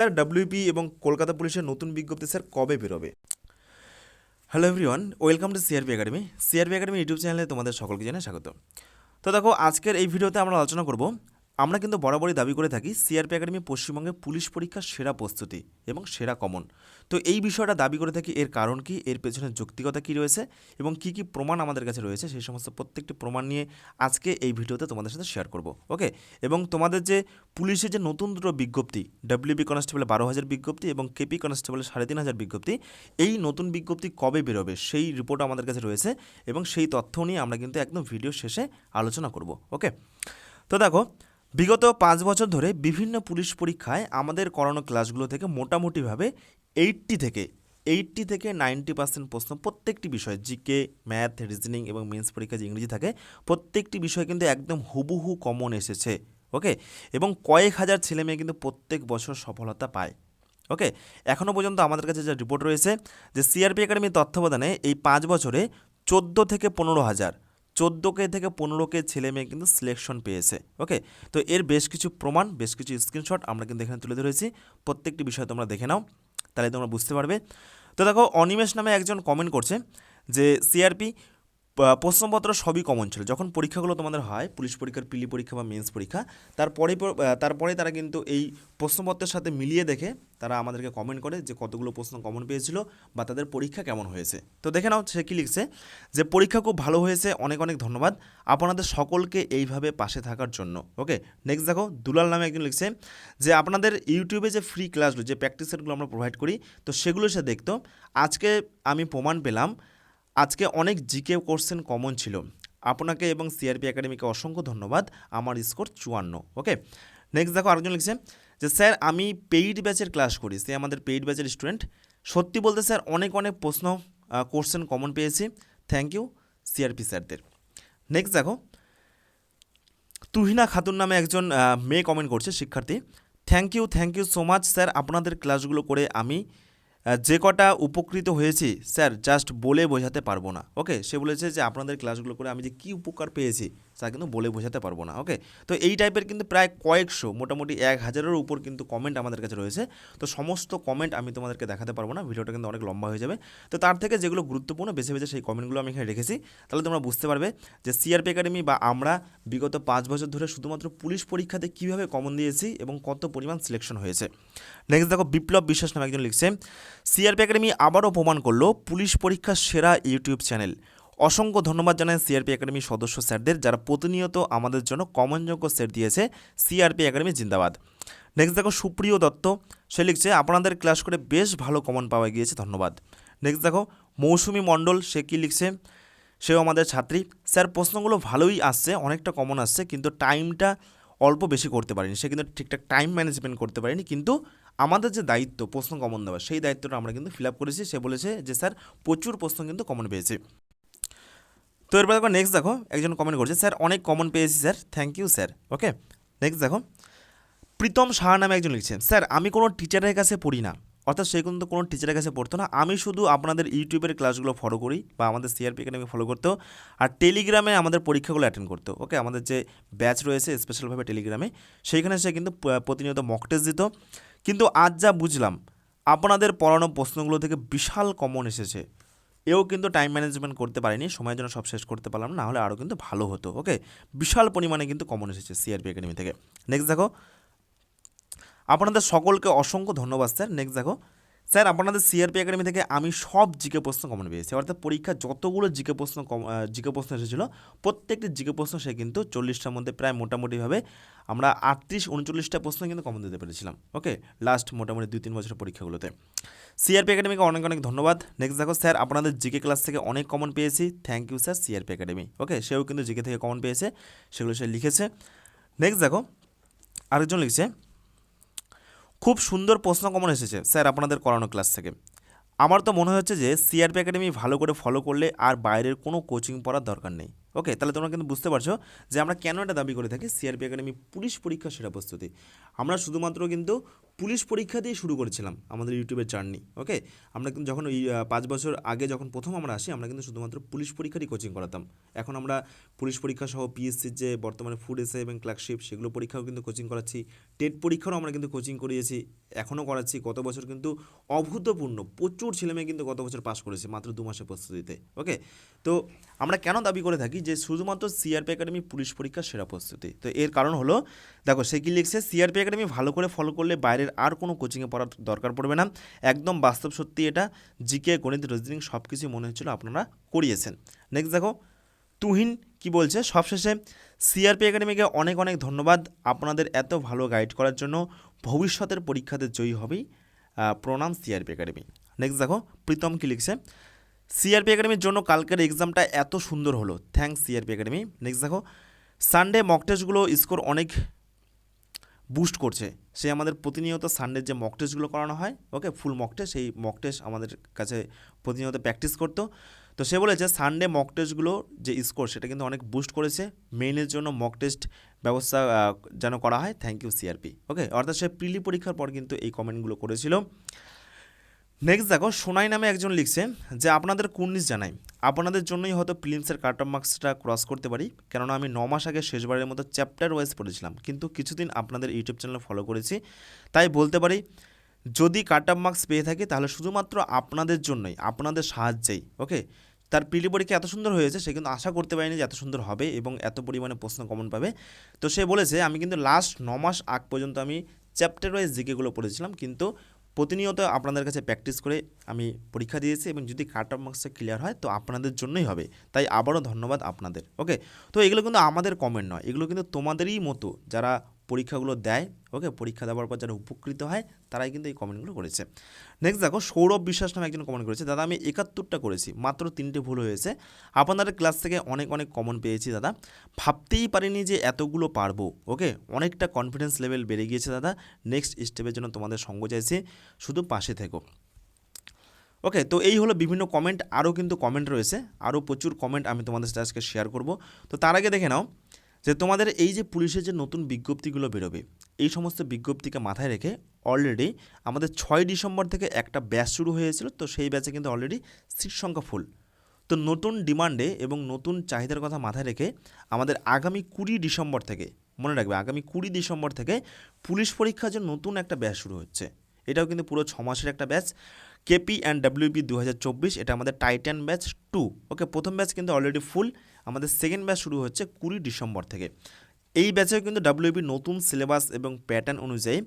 Sir WP এবং কলকাতা পুলিশের নতুন বিজ্ঞপ্তি স্যার কবে বেরোবে? Hello everyone welcome to CRP Academy CRP Academy YouTube চ্যানেলে তোমাদের সকলকে জানাই স্বাগত। তো দেখো, আজকের এই ভিডিওতে আমরা আলোচনা করব আমরা কিন্তু বরাবরই দাবি করে থাকি সিআরপি একাডেমি পশ্চিমবঙ্গে পুলিশ পরীক্ষার সেরা প্রস্তুতি এবং সেরা কমন। তো এই বিষয়টা দাবি করে থাকি, এর কারণ কি, এর পেছনে যৌক্তিকতা কী রয়েছে এবং কি কি প্রমাণ আমাদের কাছে রয়েছে, সেই সমস্ত প্রত্যেকটি প্রমাণ নিয়ে আজকে এই ভিডিওতে তোমাদের সাথে শেয়ার করব ওকে এবং তোমাদের যে পুলিশের যে নতুন দুটো বিজ্ঞপ্তি ডাব্লিউবি কনস্টেবল বারো হাজার বিজ্ঞপ্তি এবং কেপি কনস্টেবলের সাড়ে তিন হাজার বিজ্ঞপ্তি, এই নতুন বিজ্ঞপ্তি কবে বেরোবে সেই রিপোর্ট আমাদের কাছে রয়েছে এবং সেই তথ্য নিয়ে আমরা কিন্তু একদম ভিডিও শেষে আলোচনা করব ওকে তো দেখো বিগত পাঁচ বছর ধরে বিভিন্ন পুলিশ পরীক্ষায় আমাদের করানো ক্লাসগুলো থেকে মোটামুটিভাবে এইটটি থেকে এইটটি থেকে নাইনটি পার্সেন্ট প্রশ্ন প্রত্যেকটি বিষয়, জিকে, ম্যাথ, রিজনিং এবং মেন্স পরীক্ষা যে ইংরেজি থাকে, প্রত্যেকটি বিষয় কিন্তু একদম হুবহু কমন এসেছে, ওকে? এবং কয়েক হাজার ছেলে মেয়ে কিন্তু প্রত্যেক বছর সফলতা পায়, ওকে? এখনও পর্যন্ত আমাদের কাছে যা রিপোর্ট রয়েছে যে সিআরপি একাডেমির তত্ত্বাবধানে এই পাঁচ বছরে চোদ্দ থেকে পনেরো হাজার চোদ্দোকে থেকে পনেরো কে ছেলে মেয়ে কিন্তু সিলেকশন পেয়েছে ওকে তো এর বেশ কিছু প্রমাণ, বেশ কিছু স্ক্রিনশট আমরা কিন্তু এখানে তুলে ধরেছি। প্রত্যেকটি বিষয় তোমরা দেখে নাও, তাহলে তোমরা বুঝতে পারবে। তো দেখো অনিমেষ নামে একজন কমেন্ট করছে যে সিআরপি প্রশ্নপত্র সবই কমন ছিল। যখন পরীক্ষাগুলো তোমাদের হয়, পুলিশ পরীক্ষার পিলি পরীক্ষা বা মেন্স পরীক্ষা, তারপরে তারপরে তারা কিন্তু এই প্রশ্নপত্রের সাথে মিলিয়ে দেখে তারা আমাদেরকে কমেন্ট করে যে কতগুলো প্রশ্ন কমন পেয়েছিল বা তাদের পরীক্ষা কেমন হয়েছে। তো দেখে নাও সে কী লিখছে, যে পরীক্ষা খুব ভালো হয়েছে, অনেক অনেক ধন্যবাদ। আপনাদের সকলকে এইভাবে পাশে থাকার জন্য ওকে নেক্সট দেখো, দুলাল নামে একজন লিখছে, যে আপনাদের ইউটিউবে যে ফ্রি ক্লাসগুলো যে প্র্যাকটিস সেটগুলো আমরা প্রোভাইড করি, তো সেগুলো সে দেখতো। আজকে আমি প্রমাণ পেলাম আজকে অনেক জিকে কোশ্চেন কমন ছিল। আপনাকে এবং সিআরপি একাডেমিকে অসংখ্য ধন্যবাদ। আমার স্কোর চুয়ান্ন, ওকে? নেক্সট দেখো আরেকজন লিখছে যে, স্যার, আমি পেইড ব্যাচের ক্লাস করি। সে আমাদের পেইড ব্যাচের স্টুডেন্ট। সত্যি বলতে স্যার, অনেক অনেক প্রশ্ন কোশ্চেন কমন পেয়েছি। থ্যাংক ইউ সিআরপি স্যারদের। নেক্সট দেখো, তুহিনা খাতুন নামে একজন মেয়ে কমেন্ট করছে, শিক্ষার্থী। Thank you thank you so much sir. আপনাদের ক্লাসগুলো করে আমি যে কটা উপকৃত হয়েছি, স্যার জাস্ট বলে বোঝাতে পারব না। ওকে সে বলেছে যে, আপনাদের ক্লাসগুলো করে আমি যে কী উপকার পেয়েছি তা কিন্তু বলে বোঝাতে পারব না ওকে তো এই টাইপের কিন্তু প্রায় কয়েকশো, মোটামুটি এক হাজারের উপর কিন্তু কমেন্ট আমাদের কাছে রয়েছে। তো সমস্ত কমেন্ট আমি তোমাদেরকে দেখাতে পারব না, ভিডিওটা কিন্তু অনেক লম্বা হয়ে যাবে। তো তার থেকে যেগুলো গুরুত্বপূর্ণ, বেছে বেছে সেই কমেন্টগুলো আমি এখানে রেখেছি। তাহলে তোমরা বুঝতে পারবে যে সিআরপি একাডেমি বা আমরা বিগত পাঁচ বছর ধরে শুধুমাত্র পুলিশ পরীক্ষাতে কীভাবে কমন দিয়েছি এবং কত পরিমাণ সিলেকশন হয়েছে। নেক্সট দেখো বিপ্লব বিশ্বাস নামে একজন লিখছে সিআরপি একাডেমি আবারও প্রমাণ করল, পুলিশ পরীক্ষার সেরা ইউটিউব চ্যানেল অসংখ্য ধন্যবাদ জানাই সিআরপি একাডেমির সদস্য স্যারদের, যারা প্রতিনিয়ত আমাদের জন্য কমনযোগ্য সেট দিয়েছে সিআরপি একাডেমি জিন্দাবাদ। নেক্সট দেখো সুপ্রিয় দত্ত, সে লিখছে, আপনাদের ক্লাস করে বেশ ভালো কমন পাওয়া গিয়েছে, ধন্যবাদ। নেক্সট দেখো, মৌসুমি মণ্ডল, সে কী লিখছে? সেও আমাদের ছাত্রী। স্যার, প্রশ্নগুলো ভালোই আসছে, অনেকটা কমন আসছে, কিন্তু টাইমটা অল্প বেশি করতে পারিনি। সে কিন্তু ঠিকঠাক টাইম ম্যানেজমেন্ট করতে পারিনি, কিন্তু আমাদের যে দায়িত্ব, প্রশ্ন কমন দেওয়া, সেই দায়িত্বটা আমরা কিন্তু ফিল আপ করেছি। সে বলেছে যে, স্যার, প্রচুর প্রশ্ন কিন্তু কমন পেয়েছে। তো এরপর দেখো নেক্সট দেখো, একজন কমেন্ট করছে স্যার অনেক কমন পেয়েছি sir thank you sir okay next দেখো, প্রীতম সাহা নামে একজন লিখছেন স্যার আমি কোনো টিচারের কাছে পড়ি না, অর্থাৎ সে কিন্তু কোনো টিচারের কাছে পড়তো না। আমি শুধু আপনাদের ইউটিউবের ক্লাসগুলো ফলো করি বা আমাদের সিআরপি একাডেমি ফলো করতো আর টেলিগ্রামে আমাদের পরীক্ষাগুলো অ্যাটেন্ড করতো ওকে আমাদের যে ব্যাচ রয়েছে স্পেশালভাবে টেলিগ্রামে সেইখানে সে কিন্তু প্রতিনিয়ত মক টেস্ট দিত। কিন্তু আজ যা বুঝলাম, আপনাদের পড়ানো প্রশ্নগুলো থেকে বিশাল কমন এসেছে। এও কিন্তু টাইম ম্যানেজমেন্ট করতে পারিনি, সময়ের জন্য সব শেষ করতে পারলাম না হলে আরও কিন্তু ভালো হতো ওকে বিশাল পরিমাণে কিন্তু কমন এসেছে সিআরপি একাডেমি থেকে। নেক্সট দেখো, আপনাদের সকলকে অসংখ্য ধন্যবাদ স্যার নেক্সট দেখো স্যার, আপনাদের সিআরপি একাডেমি থেকে আমি সব জিকে প্রশ্ন কমন পেয়েছি। অর্থাৎ পরীক্ষা যতগুলো জিকে প্রশ্ন জিকে প্রশ্ন এসেছিল, প্রত্যেকটি জিকে প্রশ্ন সে কিন্তু চল্লিশটার মধ্যে প্রায় মোটামুটিভাবে আমরা আটত্রিশ, উনচল্লিশটা প্রশ্ন কিন্তু কমন দিতে পেরেছিলাম। ওকে লাস্ট মোটামুটি দুই, তিন বছরের পরীক্ষাগুলোতে। সিআরপি একাডেমিকে অনেক অনেক ধন্যবাদ। নেক্সট দেখো স্যার, আপনাদের জিকে ক্লাস থেকে অনেক কমন পেয়েছি। Thank you sir CRP Academy okay সেও কিন্তু জিকে থেকে কমন পেয়েছে, সেগুলো সে লিখেছে। নেক্সট দেখো, আরেকজন লিখছে খুব সুন্দর প্রশ্ন কমন এসেছে। স্যার, আপনাদের করানো ক্লাস থেকে। আমার তো মনে হচ্ছে যে সিআরপি একাডেমি ভালো করে ফলো করলে আর বাইরের কোনো কোচিং পড়ার দরকার নেই। ওকে তাহলে তোমরা কিন্তু বুঝতে পারছ যে আমরা কেন এটা দাবি করে থাকি? সিআরপি একাডেমি পুলিশ পরীক্ষা সেরা প্রস্তুতি। আমরা শুধুমাত্র কিন্তু পুলিশ পরীক্ষা দিয়ে শুরু করেছিলাম আমাদের ইউটিউবের জার্নি ওকে আমরা কিন্তু যখন পাঁচ বছর আগে যখন প্রথম আমরা আসি, আমরা কিন্তু শুধুমাত্র পুলিশ পরীক্ষারই কোচিং করাতাম। এখন আমরা পুলিশ পরীক্ষা সহ পিএসসির যে বর্তমানে ফুড এসে এবং ক্লার্কশিপ সেগুলো পরীক্ষাও কিন্তু কোচিং করাচ্ছি। টেট পরীক্ষারও আমরা কিন্তু কোচিং করিয়েছি, এখনও করাচ্ছি। গত বছর কিন্তু অভূতপূর্ণ, প্রচুর ছেলেমেয়ে কিন্তু গত বছর পাশ করেছে মাত্র দু মাসের প্রস্তুতিতে ওকে তো আমরা কেন দাবি করে থাকি যে শুধুমাত্র সিআরপি একাডেমি পুলিশ পরীক্ষার সেরা প্রস্তুতি। তো এর কারণ হলো, দেখো সে কি লিখছে? সিআরপি একাডেমি ভালো করে ফলো করলে বাইরের আর কোনো কোচিংয়ে পড়ার দরকার পড়বে না। একদম বাস্তব সত্যি এটা। জিকে গণিত রিজনিং সব কিছুই মনে হচ্ছিল আপনারা করিয়েছেন। নেক্সট দেখো, তুহিন কি বলছে? সবশেষে সিআরপি একাডেমিকে অনেক অনেক ধন্যবাদ আপনাদের এত ভালো গাইড করার জন্য। ভবিষ্যতের পরীক্ষাতে জয়ী হবেই প্রণাম সিআরপি একাডেমি নেক্সট দেখো, প্রীতম কি লিখছে? সিআরপি একাডেমির জন্য কালকের এক্সামটা এত সুন্দর হলো। থ্যাঙ্কস সিআরপি একাডেমি নেক্সট দেখো সানডে মক টেস্টগুলো স্কোর অনেক বুস্ট করছে। সে আমাদের প্রতিনিয়ত সানডের যে মক টেস্টগুলো করানো হয় ওকে ফুল মক টেস্ট সেই মক টেস্ট আমাদের কাছে প্রতিনিয়ত প্র্যাকটিস করতো। তো সে বলেছে সানডে মক টেস্টগুলো যে স্কোর সেটা কিন্তু অনেক বুস্ট করেছে। মেইনের জন্য মক টেস্ট ব্যবস্থা যেন করা হয়। থ্যাংক ইউ সিআরপি ওকে অর্থাৎ সে প্রিলি পরীক্ষার পর কিন্তু এই কমেন্টগুলো করেছিল। নেক্সট দেখো, সোনাই নামে একজন লিখছে যে, আপনাদের কুর্নিশ জানাই। আপনাদের জন্যই হয়তো প্রিলিমসের কাট অফ মার্কসটা ক্রস করতে পারি। কেননা আমি ন মাস আগে শেষবারের মতো চ্যাপ্টার ওয়াইজ পড়েছিলাম। কিন্তু কিছুদিন আপনাদের ইউটিউব চ্যানেল ফলো করেছি। তাই বলতে পারি, যদি কাট অফ মার্কস পেয়ে থাকি, তাহলে শুধুমাত্র আপনাদের জন্যই, আপনাদের সাহায্যেই ওকে তার প্রিলি পরীক্ষা এত সুন্দর হয়েছে, সে কিন্তু আশা করতে পারিনি যে এত সুন্দর হবে এবং এত পরিমাণে প্রশ্ন কমন পাবে। তো সে বলেছে, আমি কিন্তু লাস্ট ন মাস আগ পর্যন্ত আমি চ্যাপ্টার ওয়াইজ জিকেগুলো পড়েছিলাম, কিন্তু প্রতিনিয়ত আপনাদের কাছে প্র্যাকটিস করে আমি পরীক্ষা দিয়েছি এবং যদি কাট অফ মার্কসটা ক্লিয়ার হয়, তো আপনাদের জন্যই হবে। তাই আবারও ধন্যবাদ আপনাদের ওকে তো এগুলো কিন্তু আমাদের কমেন্ট নয়, এগুলো কিন্তু তোমাদেরই মতো যারা পরীক্ষাগুলো দেয় ওকে পরীক্ষা দেওয়ার পর যারা উপকৃত হয়, তারাই কিন্তু এই কমেন্টগুলো করেছে। নেক্সট দেখো, সৌরভ বিশ্বাস নামে একজন কমেন্ট করেছে, দাদা, আমি একাত্তরটা করেছি, মাত্র তিনটে ভুল হয়েছে। আপনাদের ক্লাস থেকে অনেক অনেক কমন পেয়েছি, দাদা। ভাবতেই পারিনি যে এতগুলো পারব ওকে অনেকটা কনফিডেন্স লেভেল বেড়ে গিয়েছে, দাদা। নেক্সট স্টেপের জন্য তোমাদের সঙ্গ চাইছি, শুধু পাশে থেকো। ওকে তো এই হলো বিভিন্ন কমেন্ট আরও কিন্তু কমেন্ট রয়েছে। আরও প্রচুর কমেন্ট আমি তোমাদের সাথে আজকে শেয়ার করব। তো তার আগে দেখে নাও যে তোমাদের এই যে পুলিশের যে নতুন বিজ্ঞপ্তিগুলো বেরোবে, এই সমস্ত বিজ্ঞপ্তিকে মাথায় রেখে অলরেডি আমাদের ছয় ডিসেম্বর থেকে একটা ব্যাচ শুরু হয়েছিল, তো সেই ব্যাচে কিন্তু অলরেডি সিট সংখ্যা ফুল তো নতুন ডিমান্ডে এবং নতুন চাহিদার কথা মাথায় রেখে আমাদের আগামী কুড়ি ডিসেম্বর থেকে, মনে রাখবে, আগামী কুড়ি ডিসেম্বর থেকে পুলিশ পরীক্ষার জন্য নতুন একটা ব্যাচ শুরু হচ্ছে। এটাও কিন্তু পুরো ছ মাসের একটা ব্যাচ কেপি অ্যান্ড ডাব্লিউপি দু হাজার চব্বিশ, এটা আমাদের টাইটান ব্যাচ টু ওকে প্রথম ব্যাচ কিন্তু অলরেডি ফুল আমাদের সেকেন্ড ব্যাচ শুরু হচ্ছে কুড়ি ডিসেম্বর থেকে। এই ব্যাচেও কিন্তু ডাব্লিউপি নতুন সিলেবাস এবং প্যাটার্ন অনুযায়ী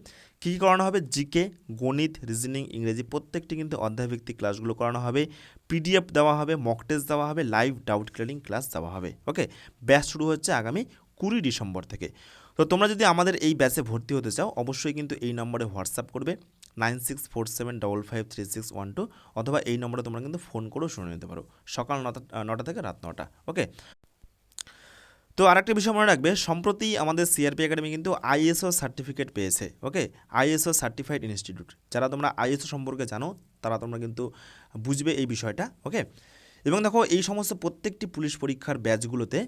কী কী করানো হবে? জিকে গণিত রিজনিং ইংরেজি প্রত্যেকটি কিন্তু অধ্যায়ভিত্তিক ক্লাসগুলো করানো হবে। পিডিএফ দেওয়া হবে মক টেস্ট দেওয়া হবে লাইভ ডাউট ক্লিয়ারিং ক্লাস দেওয়া হবে। ওকে ব্যাচ শুরু হচ্ছে আগামী কুড়ি ডিসেম্বর থেকে। তো তোমরা যদি আমাদের এই ব্যাচে ভর্তি হতে চাও, অবশ্যই কিন্তু এই নম্বরে হোয়াটসঅ্যাপ করবে। Nine six four seven double five three six one two অথবা এই নম্বরে তোমরা কিন্তু ফোন করেও শুনে নিতে পারো। সকাল নটা নটা থেকে রাত নটা ওকে তো আরেকটা বিষয় মনে রাখবে, সম্প্রতি আমাদের সিআরপি একাডেমি কিন্তু আইএসও সার্টিফিকেট পেয়েছে ওকে আইএসও সার্টিফাইড ইনস্টিটিউট যারা তোমরা আইএসও সম্পর্কে জানো, তারা তোমরা কিন্তু বুঝবে এই বিষয়টা ওকে এবং দেখো, এই সমস্ত প্রত্যেকটি পুলিশ পরীক্ষার ব্যাচগুলোতে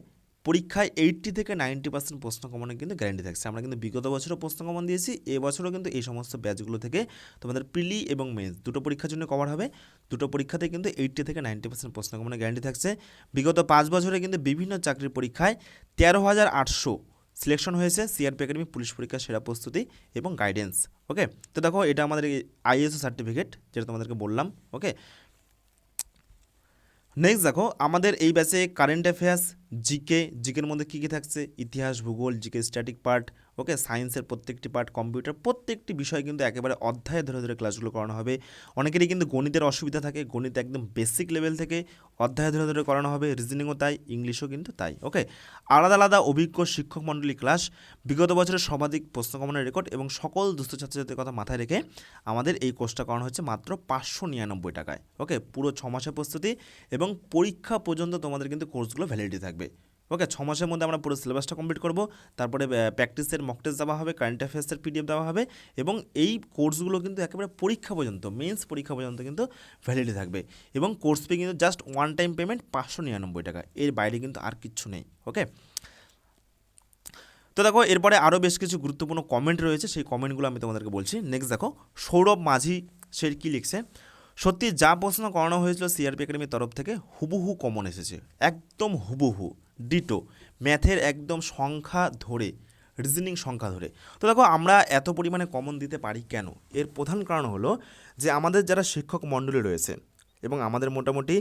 পরীক্ষায় এইটটি থেকে নাইনটি পার্সেন্ট প্রশ্ন কমনের কিন্তু গ্যারান্টি থাকছে। আমরা কিন্তু বিগত বছরও প্রশ্ন কমন দিয়েছি এবছরও কিন্তু এই সমস্ত ব্যাচগুলো থেকে তোমাদের প্রিলি এবং মেন্স দুটো পরীক্ষার জন্য কভার হবে। দুটো পরীক্ষাতে কিন্তু এইটটি থেকে নাইনটি পার্সেন্ট প্রশ্ন কমনের গ্যারান্টি থাকছে। বিগত পাঁচ বছরে কিন্তু বিভিন্ন চাকরির পরীক্ষায় তেরো হাজার আটশো সিলেকশন হয়েছে সিআরপি একাডেমি পুলিশ পরীক্ষার সেরা প্রস্তুতি এবং গাইডেন্স ওকে তো দেখো, এটা আমাদের আইএসও সার্টিফিকেট যেটা তোমাদেরকে বললাম ওকে নেক্সট দেখো, আমাদের এই ব্যাচে কারেন্ট অ্যাফেয়ার্স জিকে জিকের মধ্যে কী কী থাকছে? ইতিহাস, ভূগোল জিকে স্ট্যাটিক পার্ট ওকে সায়েন্সের প্রত্যেকটি পার্ট কম্পিউটার প্রত্যেকটি বিষয় কিন্তু একেবারে অধ্যায়ে ধরে ধরে ক্লাসগুলো করানো হবে। অনেকেরই কিন্তু গণিতের অসুবিধা থাকে, গণিত একদম বেসিক লেভেল থেকে অধ্যায় ধরে ধরে করানো হবে রিজনিংও তাই ইংলিশও কিন্তু তাই ওকে আলাদা আলাদা অভিজ্ঞ শিক্ষক মণ্ডলী ক্লাস বিগত বছরের সর্বাধিক প্রশ্নকমনের রেকর্ড এবং সকল দুস্থ ছাত্রছাত্রীর কথা মাথায় রেখে আমাদের এই কোর্সটা করানো হচ্ছে মাত্র পাঁচশো নিরানব্বই টাকায় ওকে পুরো ছ মাসের প্রস্তুতি এবং পরীক্ষা পর্যন্ত তোমাদের কিন্তু কোর্সগুলো ভ্যালিডিটি থাকবে। ওকে ছ মাসের মধ্যে আমরা পুরো সিলেবাসটা কমপ্লিট করব। তারপরে প্র্যাকটিসের মক টেস্ট দেওয়া হবে কারেন্ট অ্যাফেয়ার্সের পিডিএফ দেওয়া হবে এবং এই কোর্সগুলো কিন্তু একেবারে পরীক্ষা পর্যন্ত মেন্স পরীক্ষা পর্যন্ত কিন্তু ভ্যালিডি থাকবে। এবং কোর্স ফি কিন্তু জাস্ট ওয়ান টাইম পেমেন্ট পাঁচশো নিরানব্বই টাকা। এর বাইরে কিন্তু আর কিচ্ছু নেই ওকে তো দেখো, এরপরে আরও বেশ কিছু গুরুত্বপূর্ণ কমেন্ট রয়েছে, সেই কমেন্টগুলো আমি তোমাদেরকে বলছি। নেক্সট দেখো, সৌরভ মাঝি সে কী লিখছে? সত্যি যা প্রশ্ন করানো হয়েছিল সিআরপি একাডেমির তরফ থেকে, হুবহু কমন এসেছে। একদম হুবহু ডিটো ম্যাথের একদম সংখ্যা ধরে রিজনিং সংখ্যা ধরে। তো দেখো, আমরা এত পরিমাণে কমন দিতে পারি কেন? এর প্রধান কারণ হলো যে আমাদের যারা শিক্ষক মণ্ডলী রয়েছে এবং আমাদের মোটামুটি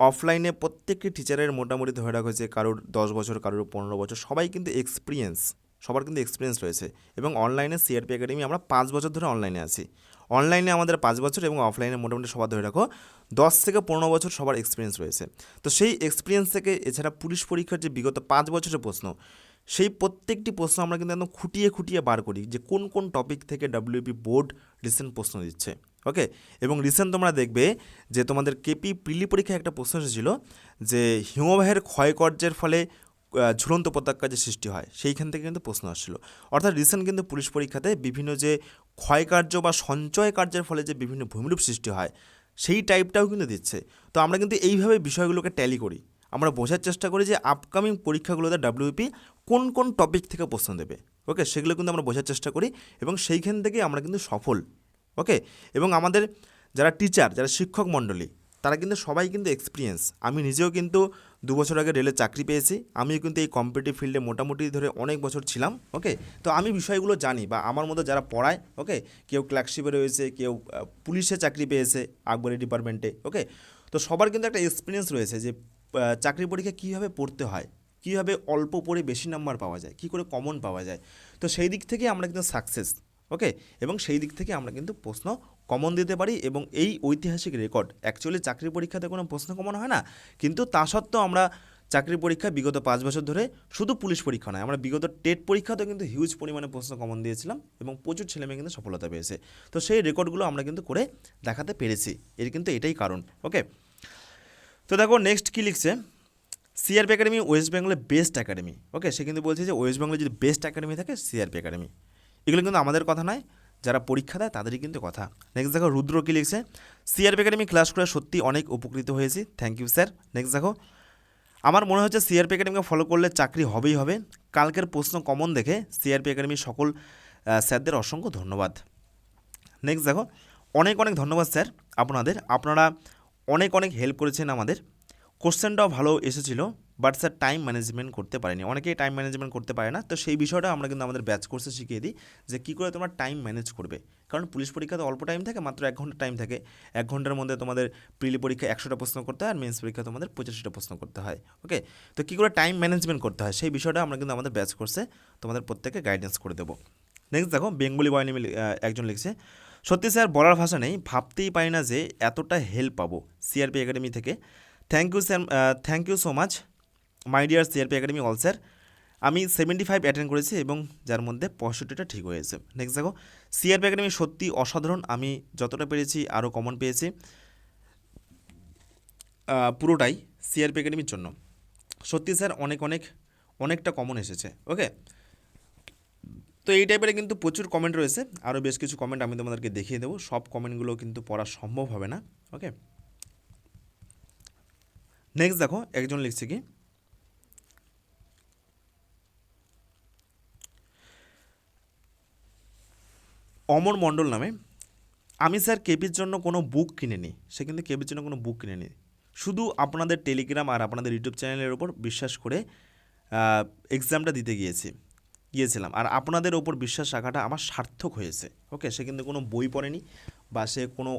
অফলাইনে প্রত্যেকটি টিচারের মোটামুটি ধরে রাখা হয়েছে কারোর দশ বছর, কারোর পনেরো বছর, সবাই কিন্তু এক্সপিরিয়েন্স সবার কিন্তু এক্সপিরিয়েন্স রয়েছে। এবং অনলাইনে সিআরপি একাডেমি আমরা পাঁচ বছর ধরে অনলাইনে আছি। অনলাইনে আমাদের পাঁচ বছর এবং অফলাইনে মোটামুটি সবার ধরে রাখো, দশ থেকে পনেরো বছর সবার এক্সপিরিয়েন্স রয়েছে। তো সেই এক্সপিরিয়েন্স থেকে এছাড়া পুলিশ পরীক্ষার যে বিগত পাঁচ বছরের প্রশ্ন, সেই প্রত্যেকটি প্রশ্ন আমরা কিন্তু একদম খুঁটিয়ে খুঁটিয়ে বার করি যে কোন কোন টপিক থেকে ডাব্লিউপি বোর্ড রিসেন্ট প্রশ্ন দিচ্ছে ওকে এবং রিসেন্ট তোমরা দেখবে যে তোমাদের কেপি প্রিলি পরীক্ষায় একটা প্রশ্ন এসেছিল যে হিমবাহের ক্ষয়কর্যের ফলে ঝুলন্ত পতাকা যে সৃষ্টি হয়, সেইখান থেকে কিন্তু প্রশ্ন আসছিল। অর্থাৎ রিসেন্ট কিন্তু পুলিশ পরীক্ষাতে বিভিন্ন যে ক্ষয়কার্য বা সঞ্চয় কার্যের ফলে যে বিভিন্ন ভূমিরূপ সৃষ্টি হয়, সেই টাইপটাও কিন্তু দিচ্ছে। তো আমরা কিন্তু এইভাবে বিষয়গুলোকে ট্যালি করি। আমরা বোঝার চেষ্টা করি যে আপকামিং পরীক্ষাগুলোতে ডাব্লিউপি কোন কোন টপিক থেকে প্রশ্ন দেবে। ওকে সেগুলো কিন্তু আমরা বোঝার চেষ্টা করি এবং সেইখান থেকে আমরা কিন্তু সফল। ওকে এবং আমাদের যারা টিচার যারা শিক্ষক মণ্ডলী তারা কিন্তু সবাই কিন্তু এক্সপিরিয়েন্স আমি নিজেও কিন্তু দু বছর আগে রেলে চাকরি পেয়েছি। আমিও কিন্তু এই কম্পিটিভ ফিল্ডে মোটামুটি ধরে অনেক বছর ছিলাম ওকে তো আমি বিষয়গুলো জানি বা আমার মধ্যে যারা পড়ায় ওকে কেউ ক্লার্কশিপে রয়েছে, কেউ পুলিশে চাকরি পেয়েছে আকবরি ডিপার্টমেন্টে ওকে তো সবার কিন্তু একটা এক্সপিরিয়েন্স রয়েছে যে চাকরি পরীক্ষা কীভাবে পড়তে হয়? কীভাবে অল্প পড়ে বেশি নাম্বার পাওয়া যায়? কী করে কমন পাওয়া যায়? তো সেই দিক থেকে আমরা কিন্তু সাকসেস ওকে এবং সেই দিক থেকে আমরা কিন্তু প্রশ্ন কমন দিতে পারি এবং এই ঐতিহাসিক রেকর্ড অ্যাকচুয়ালি চাকরি পরীক্ষাতে কোনো প্রশ্ন কমন হয় না। কিন্তু তা সত্ত্বেও আমরা চাকরি পরীক্ষা বিগত পাঁচ বছর ধরে শুধু পুলিশ পরীক্ষা নয়, আমরা বিগত টেট পরীক্ষাতেও কিন্তু হিউজ পরিমাণে প্রশ্ন কমন দিয়েছিলাম এবং প্রচুর ছেলেমেয়ে কিন্তু সফলতা পেয়েছে। তো সেই রেকর্ডগুলো আমরা কিন্তু করে দেখাতে পেরেছি। এর কিন্তু এটাই কারণ। ওকে তো দেখো নেক্সট কী লিখছে? সিআরপি একাডেমি ওয়েস্ট বেঙ্গলের বেস্ট একাডেমি ওকে সে কিন্তু বলছে যে ওয়েস্ট বেঙ্গলে যদি বেস্ট একাডেমি থাকে সিআরপি একাডেমি এগুলো কিন্তু আমাদের কথা নয়, যারা পরীক্ষা দেয় তাদেরই কিন্তু কথা। নেক্সট দেখো, রুদ্র কী লিখছে? সিআরপি একাডেমি ক্লাস করে সত্যি অনেক উপকৃত হয়েছি। থ্যাংক ইউ স্যার নেক্সট দেখো, আমার মনে হচ্ছে সিআরপি একাডেমিকে ফলো করলে চাকরি হবেই হবে। কালকের প্রশ্ন কমন দেখে সিআরপি একাডেমির সকল স্যারদের অসংখ্য ধন্যবাদ। নেক্সট দেখো, অনেক অনেক ধন্যবাদ স্যার আপনাদের। আপনারা অনেক অনেক হেল্প করেছেন আমাদের। কোশ্চেনটাও ভালো এসেছিল বাট স্যার টাইম ম্যানেজমেন্ট করতে পারেনি। অনেকেই টাইম ম্যানেজমেন্ট করতে পারে না, তো সেই বিষয়টা আমরা কিন্তু আমাদের ব্যাচ কোর্সে শিখিয়ে দিই যে কী করে তোমরা টাইম ম্যানেজ করবে। কারণ পুলিশ পরীক্ষাতে অল্প টাইম থাকে, মাত্র এক ঘণ্টা টাইম থাকে। এক ঘণ্টার মধ্যে তোমাদের প্রিলি পরীক্ষা একশোটা প্রশ্ন করতে হয়, আর মেন্স পরীক্ষা তোমাদের পঁচাশিটা প্রশ্ন করতে হয় ওকে তো কী করে টাইম ম্যানেজমেন্ট করতে হয়, সেই বিষয়টা আমরা কিন্তু আমাদের ব্যাচ কোর্সে তোমাদের প্রত্যেককে গাইডেন্স করে দেবো। নেক্সট দেখো বেঙ্গলি বয় নেমে একজন লিখছে, সত্যি স্যার বলার ভাষা নেই, ভাবতেই পারি না যে এতটা হেল্প পাবো। সিআরপি একাডেমি থেকে। Thank you sir thank you so much my dear CRP Academy all sir আমি সেভেন্টি ফাইভ অ্যাটেন্ড করেছি এবং যার মধ্যে পঁয়ষট্টিটা ঠিক হয়েছে। নেক্সট দেখো সিআরপি একাডেমি সত্যি অসাধারণ। আমি যতটা পেরেছি, আরও কমন পেয়েছি। পুরোটাই সিআরপি একাডেমির জন্য। সত্যি স্যার, অনেক অনেক, অনেকটা কমন এসেছে। ওকে তো এই টাইপের কিন্তু প্রচুর কমেন্ট রয়েছে। আরও বেশ কিছু কমেন্ট আমি তোমাদেরকে দেখিয়ে দেবো। সব কমেন্টগুলো কিন্তু পড়া সম্ভব হবে না। ওকে নেক্সট দেখো, একজন লিখছে কি? অমর মণ্ডল নামে, আমি স্যার কেপির জন্য কোনো বুক কিনিনি। সে কিন্তু কেপির জন্য কোনো বুক কিনেনি। শুধু আপনাদের টেলিগ্রাম আর আপনাদের ইউটিউব চ্যানেলের ওপর বিশ্বাস করে এক্সামটা দিতে গিয়েছি, গিয়েছিলাম। আর আপনাদের ওপর বিশ্বাস রাখাটা আমার সার্থক হয়েছে। ওকে সে কিন্তু কোনো বই পড়েনি। বা সে কোনো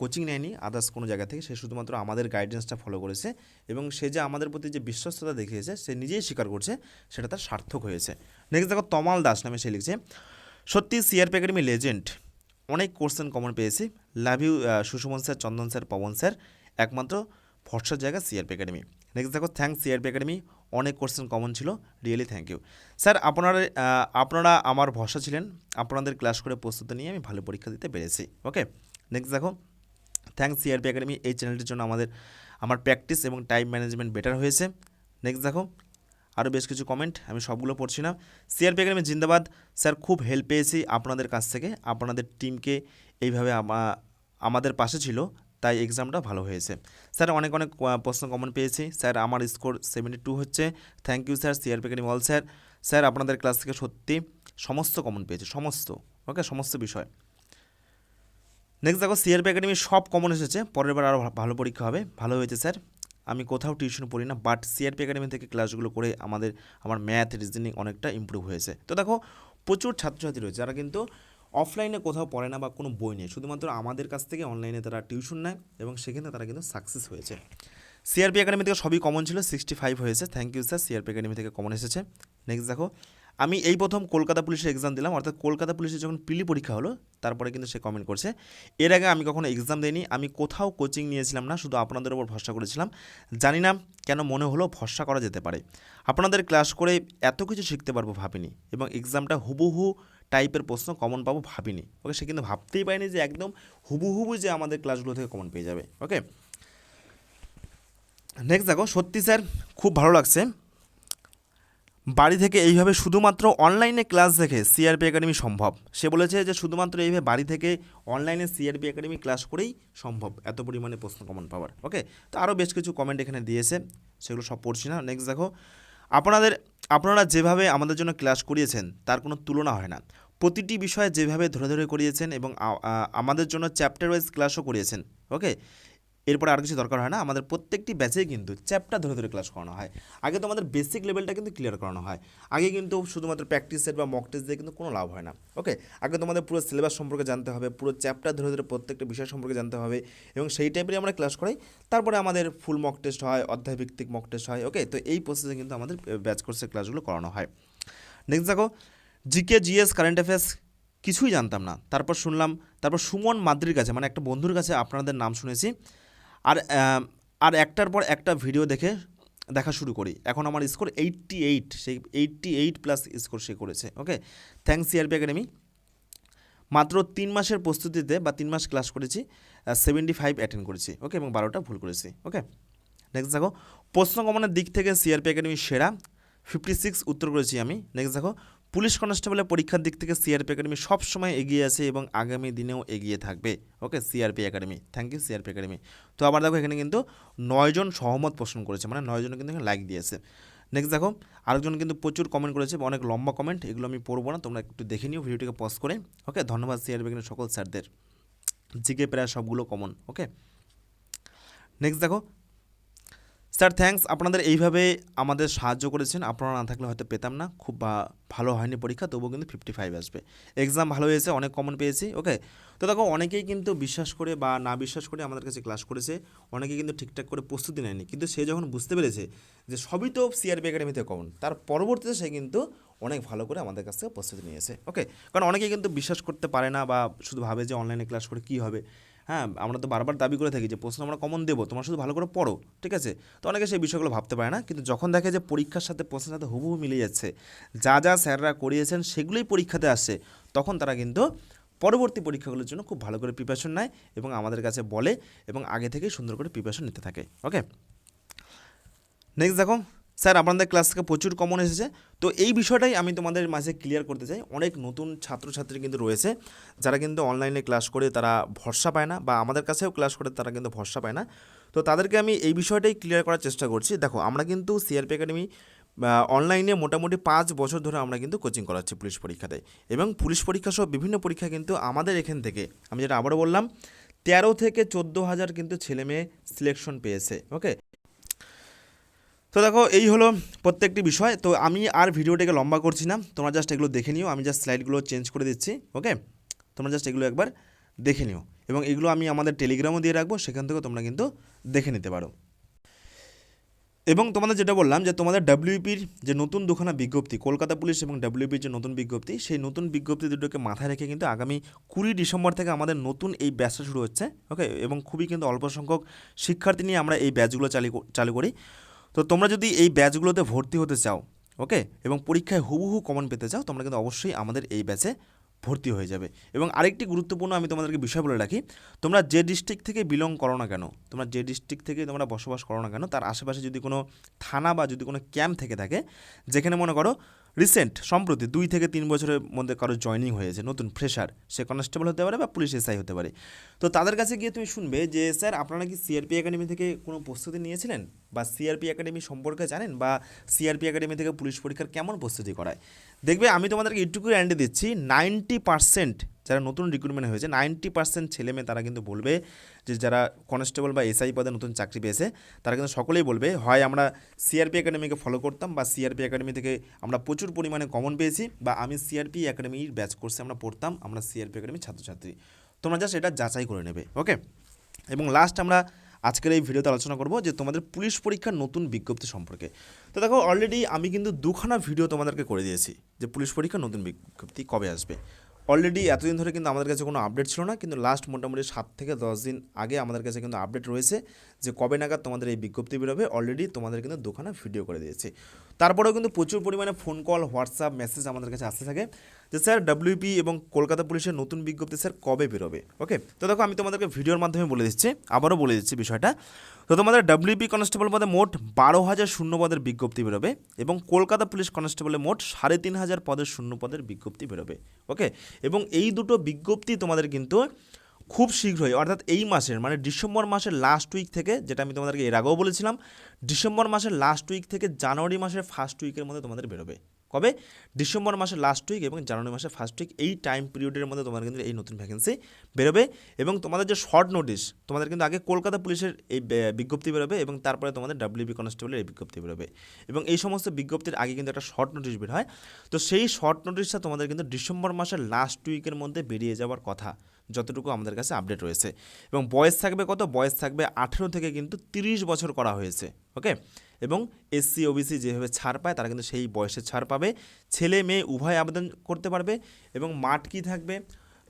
কোচিং নেয়নি আদার্স কোনো জায়গা থেকে, সে শুধুমাত্র আমাদের গাইডেন্সটা ফলো করেছে এবং সে যে আমাদের প্রতি যে বিশ্বস্ততা দেখিয়েছে, সে নিজেই স্বীকার করছে, সেটা তার সার্থক হয়েছে। নেক্সট দেখো, তমাল দাস নামে সে লিখছে, সত্যি সিআরপি একাডেমি লেজেন্ড অনেক কোশ্চেন কমন পেয়েছি। Love you Sushoman sir Chandan sir Pawan sir একমাত্র ভরসার জায়গা সিআরপি একাডেমি নেক্সট দেখো থ্যাংক সিআরপি একাডেমি অনেক কোশ্চেন কমন ছিল। রিয়েলি থ্যাংক ইউ স্যার আপনারা আপনারা আমার ভরসা ছিলেন। আপনাদের ক্লাস করে প্রস্তুতি নিয়ে আমি ভালো পরীক্ষা দিতে পেরেছি। ওকে নেক্সট দেখো। থ্যাংক সিআরপি একাডেমি এই চ্যানেলটির জন্য আমাদের, আমার প্র্যাকটিস এবং টাইম ম্যানেজমেন্ট বেটার হয়েছে। নেক্সট দেখো। আরও বেশ কিছু কমেন্ট আমি সবগুলো পড়ছি না। সিআরপি একাডেমি জিন্দাবাদ। স্যার খুব হেল্প পেয়েছি আপনাদের কাছ থেকে। আপনাদের টিমকে এইভাবে আমাদের পাশে ছিল। তাই এক্সামটা ভালো হয়েছে। স্যার, অনেক অনেক প্রশ্ন কমন পেয়েছি। স্যার, আমার স্কোর সেভেন্টি টু হচ্ছে thank you sir CRP Academy all sir sir আপনাদের ক্লাস থেকে সত্যি সমস্ত কমন পেয়েছি, সমস্ত ওকে সমস্ত বিষয়। নেক্সট দেখো সিআরপি একাডেমি সব কমন এসেছে। পরের বার আরও ভালো পরীক্ষা হবে। ভালো হয়েছে স্যার আমি কোথাও টিউশন পড়ি না বাট সিআরপি একাডেমি থেকে ক্লাসগুলো করে আমাদের, আমার ম্যাথ রিজনিং অনেকটা ইমপ্রুভ হয়েছে। তো দেখো, প্রচুর ছাত্রছাত্রী রয়েছে, যারা কিন্তু অফলাইনে কোথাও পড়ে না বা কোনো বই নেই, শুধুমাত্র আমাদের কাছ থেকে অনলাইনে তারা টিউশন নেয় এবং সেখানে তারা কিন্তু সাকসেস হয়েছে। সিআরপি একাডেমি থেকে সবই কমন ছিল সিক্সটি ফাইভ হয়েছে thank you sir CRP Academy থেকে কমন এসেছে। নেক্সট দেখো, আমি এই প্রথম কলকাতা পুলিশের এক্সাম দিলাম, অর্থাৎ কলকাতা পুলিশের যখন পিলি পরীক্ষা হলো, তারপরে কিন্তু সে কমেন্ট করছে। এর আগে আমি কখনো এক্সাম দিইনি, আমি কোথাও কোচিং নিয়েছিলাম না, শুধু আপনাদের ওপর ভরসা করেছিলাম। জানি না কেন মনে হলো ভরসা করা যেতে পারে। আপনাদের ক্লাস করে এত কিছু শিখতে পারব ভাবিনি, এবং এক্সামটা হুবহু টাইপের প্রশ্ন কমন পাবো ভাবিনি। ওকে সে কিন্তু ভাবতেই পারেনি যে একদম হুবহুবু যে আমাদের ক্লাসগুলো থেকে কমন পেয়ে যাবে। ওকে নেক্সট দেখো, সত্যি স্যার খুব ভালো লাগছে। বাড়ি থেকে এইভাবে শুধুমাত্র অনলাইনে ক্লাস দেখে সিআরপি একাডেমি সম্ভব। সে বলেছে যে শুধুমাত্র এইভাবে বাড়ি থেকে অনলাইনে সিআরপি একাডেমি ক্লাস করেই সম্ভব এত পরিমাণে প্রশ্ন কমন পাওয়ার। ওকে তো আরও বেশ কিছু কমেন্ট এখানে দিয়েছে, সেগুলো সব পড়ছি না। নেক্সট দেখো, আপনাদের আপনারা যেভাবে আমাদের জন্য ক্লাস করিয়েছেন, তার কোনো তুলনা হয় না। প্রতিটি বিষয়ে যেভাবে ধরে ধরে করিয়েছেন এবং আমাদের জন্য চ্যাপ্টার ওয়াইজ ক্লাসও করিয়েছেন ওকে এরপরে আর কিছু দরকার হয় না। আমাদের প্রত্যেকটি ব্যাচেই কিন্তু চ্যাপ্টার ধরে ধরে ক্লাস করানো হয়। আগে তো আমাদের বেসিক লেভেলটা কিন্তু ক্লিয়ার করানো হয়। আগে কিন্তু শুধুমাত্র প্র্যাকটিস সেট বা মক টেস্ট দিয়ে কিন্তু কোনো লাভ হয় না। ওকে আগে তোমাদের পুরো সিলেবাস সম্পর্কে জানতে হবে, পুরো চ্যাপ্টার ধরে ধরে প্রত্যেকটা বিষয় সম্পর্কে জানতে হবে এবং সেই টাইপেরই আমরা ক্লাস করাই। তারপরে আমাদের ফুল মক টেস্ট হয়, অধ্যায়ভিত্তিক মক টেস্ট হয়। ওকে তো এই প্রসেসে কিন্তু আমাদের ব্যাচ কোর্সের ক্লাসগুলো করানো হয়। নেক্সট দেখো জিকে জিএস কারেন্ট অ্যাফেয়ার্স কিছুই জানতাম না। তারপর শুনলাম, তারপর সুমন মাদ্রির কাছে মানে একটা বন্ধুর কাছে আপনাদের নাম শুনেছি। আর আর একটার পর একটা ভিডিও দেখে দেখা শুরু করি। এখন আমার স্কোর এইট্টি এইট সেই এইট্টি এইট প্লাস স্কোর সে করেছে ওকে থ্যাংকস সিআরপি একাডেমি মাত্র তিন মাসের প্রস্তুতিতে বা তিন মাস ক্লাস করেছি সেভেন্টি ফাইভ অ্যাটেন্ড করেছি ওকে এবং বারোটা ভুল করেছি ওকে নেক্সট দেখো, প্রশ্ন কমনের দিক থেকে সিআরপি একাডেমি সেরা ফিফটি সিক্স উত্তর করেছি আমি। নেক্সট দেখো পুলিশ কনস্টেবলের পরীক্ষার দিক থেকে সিআরপি একাডেমি সবসময় এগিয়ে আছে এবং আগামী দিনেও এগিয়ে থাকবে। Okay? CRP Academy. Thank you CRP Academy. তো আবার দেখো এখানে কিন্তু নয়জন সহমত পোষণ করেছে মানে নয়জন কিন্তু লাইক দিয়েছে। নেক্সট দেখো, আরেকজন কিন্তু প্রচুর কমেন্ট করেছে, অনেক লম্বা কমেন্ট এগুলো আমি পড়ব না, তোমরা একটু দেখে নিও, ভিডিওটিকে পজ করে। ওকে? ধন্যবাদ সিআরপি একাডেমি সকল স্যারদের। জিকে প্রায় সবগুলো কমন ওকে? নেক্সট দেখো স্যার থ্যাঙ্কস আপনাদের এইভাবে আমাদের সাহায্য করেছেন, আপনারা না থাকলে হয়তো পেতাম না। খুব ভালো হয়নি পরীক্ষা, তবুও কিন্তু ফিফটি ফাইভ আসবে। এক্সাম ভালো হয়েছে, অনেক কমন পেয়েছি ওকে তো দেখো, অনেকেই কিন্তু বিশ্বাস করে বা, না বিশ্বাস করে আমাদের কাছে ক্লাস করেছে, অনেকেই কিন্তু ঠিকঠাক করে প্রস্তুতি নেয়নি। কিন্তু সে যখন বুঝতে পেরেছে যে সবই তো সিআরপি একাডেমিতে কমন তার পরবর্তীতে সে কিন্তু অনেক ভালো করে আমাদের কাছ থেকে প্রস্তুতি নিয়েছে ওকে কারণ অনেকেই কিন্তু বিশ্বাস করতে পারে না বা, শুধু ভাবে যে অনলাইনে ক্লাস করে কী হবে। হ্যাঁ আমরা তো বারবার দাবি করে থাকি যে প্রশ্ন আমরা কমন দেবো, তোমরা শুধু ভালো করে পড়ো, ঠিক আছে? তো অনেকে সেই বিষয়গুলো ভাবতে পারে না, কিন্তু যখন দেখে যে পরীক্ষার সাথে প্রশ্নের সাথে হুবহু মিলে যাচ্ছে, যা যা স্যাররা করিয়েছেন সেগুলোই পরীক্ষাতে আসছে তখন তারা কিন্তু পরবর্তী পরীক্ষাগুলোর জন্য খুব ভালো করে প্রিপারেশন নেয় এবং আমাদের কাছে বলে এবং আগে থেকেই সুন্দর করে প্রিপারেশন নিতে থাকে ওকে নেক্সট দেখো স্যার, আপনাদের ক্লাস থেকে প্রচুর কমন এসেছে। তো এই বিষয়টাই আমি তোমাদের মাঝে ক্লিয়ার করতে চাই। অনেক নতুন ছাত্রছাত্রী কিন্তু রয়েছে, যারা কিন্তু অনলাইনে ক্লাস করে তারা ভরসা পায় না, বা আমাদের কাছেও ক্লাস করে তারা কিন্তু ভরসা পায় না। তো তাদেরকে আমি এই বিষয়টাই ক্লিয়ার করার চেষ্টা করছি। দেখো, আমরা কিন্তু সিআরপি একাডেমি অনলাইনে মোটামুটি পাঁচ বছর ধরে আমরা কিন্তু কোচিং করাচ্ছি পুলিশ পরীক্ষাতে। এবং পুলিশ পরীক্ষা সহ বিভিন্ন পরীক্ষা কিন্তু আমাদের এখান থেকে, আমি যেটা আবারও বললাম, তেরো থেকে চোদ্দ হাজার কিন্তু ছেলে মেয়ে সিলেকশন পেয়েছে ওকে তো দেখো, এই হলো প্রত্যেকটি বিষয়। তো আমি আর ভিডিওটাকে লম্বা করছি না। তোমরা জাস্ট এগুলো দেখে নিও। আমি জাস্ট স্লাইডগুলো চেঞ্জ করে দিচ্ছি ওকে তোমরা জাস্ট এগুলো একবার দেখে নিও। এবং এগুলো আমি আমাদের টেলিগ্রামও দিয়ে রাখব, সেখান থেকে তোমরা কিন্তু দেখে নিতে পারো। এবং তোমাদের যেটা বললাম যে, তোমাদের ডাব্লিউপির যে নতুন দুখানা বিজ্ঞপ্তি, কলকাতা পুলিশ এবং ডাব্লিউপির যে নতুন বিজ্ঞপ্তি, সেই নতুন বিজ্ঞপ্তি দুটোকে মাথায় রেখে কিন্তু আগামী কুড়ি ডিসেম্বর থেকে আমাদের নতুন এই ব্যাচটা শুরু হচ্ছে ওকে এবং খুবই কিন্তু অল্প সংখ্যক শিক্ষার্থী নিয়ে আমরা এই ব্যাচগুলো চালু চালু করি। তো তোমরা যদি এই ব্যাচগুলোতে ভর্তি হতে চাও, ওকে, এবং পরীক্ষায় হুবহু কমন পেতে চাও, তোমরা কিন্তু অবশ্যই আমাদের এই ব্যাচে ভর্তি হয়ে যাবে। এবং আরেকটি গুরুত্বপূর্ণ আমি তোমাদেরকে বিষয় বলে রাখি, তোমরা যে ডিস্ট্রিক্ট থেকে বিলং করো না কেন, তোমরা যে ডিস্ট্রিক্ট থেকে তোমরা বসবাস করো না কেন, তার আশেপাশে যদি কোনো থানা বা যদি কোনো ক্যাম্প থেকে থাকে, যেখানে মনে করো রিসেন্ট সম্প্রতি দুই থেকে তিন বছরের মধ্যে কারও জয়নিং হয়েছে, নতুন ফ্রেশার সে কনস্টেবল হতে পারে বা পুলিশ এসআই হতে পারে। তো তাদের কাছে গিয়ে তুমি শুনবে যে, স্যার, আপনারা কি সিআরপি একাডেমি থেকে কোনো প্রস্তুতি নিয়েছিলেন? বা সিআরপি একাডেমি সম্পর্কে জানেন? বা সিআরপি একাডেমি থেকে পুলিশ পরীক্ষার কেমন প্রস্তুতি করায়? দেখবে, আমি তোমাদেরকে এটুকু অ্যান্ডে দিচ্ছি নাইনটি পার্সেন্ট যারা নতুন রিক্রুটমেন্ট হয়েছে নাইনটি পার্সেন্ট ছেলেমেয়ে তারা কিন্তু বলবে যে যারা কনস্টেবল বা এসআই পদে নতুন চাকরি পেয়েছে, তারা কিন্তু সকলেই বলবে, হয় আমরা সিআরপি একাডেমিকে ফলো করতাম বা সিআরপি একাডেমি থেকে আমরা প্রচুর পরিমাণে কমন পেয়েছি বা আমি সিআরপি একাডেমির ব্যাচ কোর্সে আমরা পড়তাম, আমরা সিআরপি একাডেমির ছাত্রছাত্রী। তোমরা জাস্ট এটা যাচাই করে নেবে ওকে এবং লাস্ট আমরা আজকের এই ভিডিওতে আলোচনা করব যে তোমাদের পুলিশ পরীক্ষার নতুন বিজ্ঞপ্তি সম্পর্কে। তো দেখো অলরেডি আমি কিন্তু দুখানা ভিডিও তোমাদেরকে করে দিয়েছি যে পুলিশ পরীক্ষার নতুন বিজ্ঞপ্তি কবে আসবে। অলরেডি এতদিন ধরে কিন্তু আমাদের কাছে কোনো আপডেট ছিল না, কিন্তু লাস্ট মোটামুটি সাত থেকে দশ দিন আগে আমাদের কাছে কিন্তু আপডেট রয়েছে যে কবে নাগাদ তোমাদের এই বিজ্ঞপ্তি বেরোবে। অলরেডি তোমাদের কিন্তু দোকানে ভিডিও করে দিয়েছে। তারপরেও কিন্তু প্রচুর পরিমাণে ফোন কল হোয়াটসঅ্যাপ মেসেজ আমাদের কাছে আসতে থাকে। যে স্যার ডাব্লিউপি এবং কলকাতা পুলিশের নতুন বিজ্ঞপ্তি স্যার কবে বেরোবে? ওকে তো দেখো, আমি তোমাদেরকে ভিডিওর মাধ্যমে বলে দিচ্ছি, আবারও বলে দিচ্ছি বিষয়টা। তো তোমাদের ডাব্লিউপি কনস্টেবল পদে মোট বারো হাজার শূন্য পদের বিজ্ঞপ্তি বেরোবে এবং কলকাতা পুলিশ কনস্টেবলে মোট সাড়ে তিন হাজার পদের শূন্য পদের বিজ্ঞপ্তি বেরোবে। ওকে এবং এই দুটো বিজ্ঞপ্তি তোমাদের কিন্তু খুব শীঘ্রই, অর্থাৎ এই মাসের মানে ডিসেম্বর মাসের লাস্ট উইক থেকে, যেটা আমি তোমাদেরকে এর আগেও বলেছিলাম, ডিসেম্বর মাসের লাস্ট উইক থেকে জানুয়ারি মাসের ফার্স্ট উইকের মধ্যে তোমাদের বেরোবে। কবে? ডিসেম্বর মাসের লাস্ট উইক এবং জানুয়ারি মাসের ফার্স্ট উইক এই টাইম পিরিয়ডের মধ্যে তোমাদের কিন্তু এই নতুন ভ্যাকেন্সি বেরোবে এবং তোমাদের যে শর্ট নোটিশ তোমাদের কিন্তু আগে কলকাতা পুলিশের এই বিজ্ঞপ্তি বেরোবে এবং তারপরে তোমাদের ডাব্লিউবি কনস্টেবলের এই বিজ্ঞপ্তি বেরোবে এবং এই সমস্ত বিজ্ঞপ্তির আগে কিন্তু একটা শর্ট নোটিশ বের হয়। তো সেই শর্ট নোটিশটা তোমাদের কিন্তু ডিসেম্বর মাসের লাস্ট উইকের মধ্যে বেরিয়ে যাওয়ার কথা যতটুকু আমাদের কাছে আপডেট রয়েছে এবং বয়স থাকবে কত? বয়স থাকবে আঠেরো থেকে কিন্তু তিরিশ বছর করা হয়েছে ওকে এবং এসসি ওবিসি যেভাবে ছাড় পায়, তারা কিন্তু সেই বয়সে ছাড় পাবে। ছেলে মেয়ে উভয় আবেদন করতে পারবে এবং মাঠ কী থাকবে,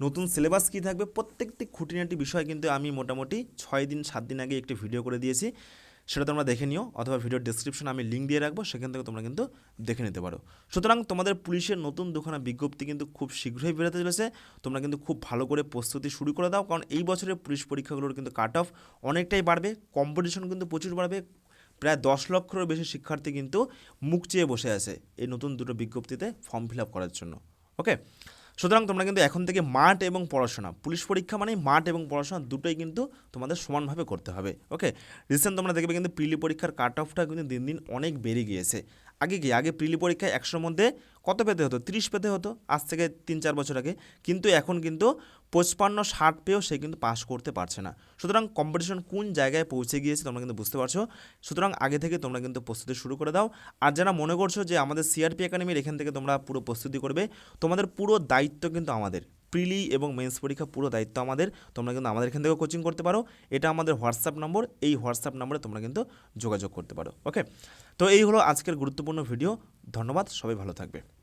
নতুন সিলেবাস কী থাকবে, প্রত্যেকটি খুঁটিনাটি বিষয় কিন্তু আমি মোটামুটি ছয় দিন, সাত দিন আগে একটি ভিডিও করে দিয়েছি। সেটা তোমরা দেখে নিও, অথবা ভিডিওর ডিসক্রিপশনে আমি লিঙ্ক দিয়ে রাখব, সেখান থেকে তোমরা কিন্তু দেখে নিতে পারো। সুতরাং তোমাদের পুলিশের নতুন দুখানা বিজ্ঞপ্তি কিন্তু খুব শীঘ্রই বেরোতে চলেছে। তোমরা কিন্তু খুব ভালো করে প্রস্তুতি শুরু করে দাও, কারণ এই বছরের পুলিশ পরীক্ষাগুলোর কিন্তু কাট অফ অনেকটাই বাড়বে কম্পিটিশন কিন্তু প্রচুর বাড়বে প্রায় দশ লক্ষেরও বেশি শিক্ষার্থী কিন্তু মুখ চেয়ে বসে আছে এই নতুন দুটো বিজ্ঞপ্তিতে ফর্ম ফিল আপ করার জন্য ওকে সুতরাং তোমরা কিন্তু এখন থেকে মাঠ এবং পড়াশোনা, পুলিশ পরীক্ষা মানে মাঠ এবং পড়াশোনা দুটোই কিন্তু তোমাদের সমানভাবে করতে হবে ওকে রিসেন্ট তোমরা দেখবে কিন্তু প্রিলি পরীক্ষার কাট অফটা কিন্তু দিন দিন অনেক বেড়ে গিয়েছে। আগে কি? আগে প্রিলি পরীক্ষায় একশোর মধ্যে কত পেতে হতো? তিরিশ পেতে হতো, আজ থেকে তিন চার বছর আগে। কিন্তু এখন কিন্তু পঁচপান্ন, ষাট পেয়েও সে কিন্তু পাস করতে পারছে না। সুতরাং কম্পিটিশন কোন জায়গায় পৌঁছে গিয়েছে তোমরা কিন্তু বুঝতে পারছ। সুতরাং আগে থেকে তোমরা কিন্তু প্রস্তুতি শুরু করে দাও। আর যারা মনে করছ যে আমাদের সিআরপি একাডেমির এখান থেকে তোমরা পুরো প্রস্তুতি করবে, তোমাদের পুরো দায়িত্ব কিন্তু আমাদের। প্রিলি এবং মেন্স পরীক্ষা পুরো দায়িত্ব আমাদের। তোমরা কিন্তু আমাদের এখান থেকে কোচিং করতে পারো। এটা আমাদের হোয়াটসঅ্যাপ নম্বর। এই হোয়াটসঅ্যাপ নম্বরে তোমরা কিন্তু যোগাযোগ করতে পারো। ওকে তো এই হলো আজকের গুরুত্বপূর্ণ ভিডিও ধন্যবাদ। সবাই ভালো থাকবে।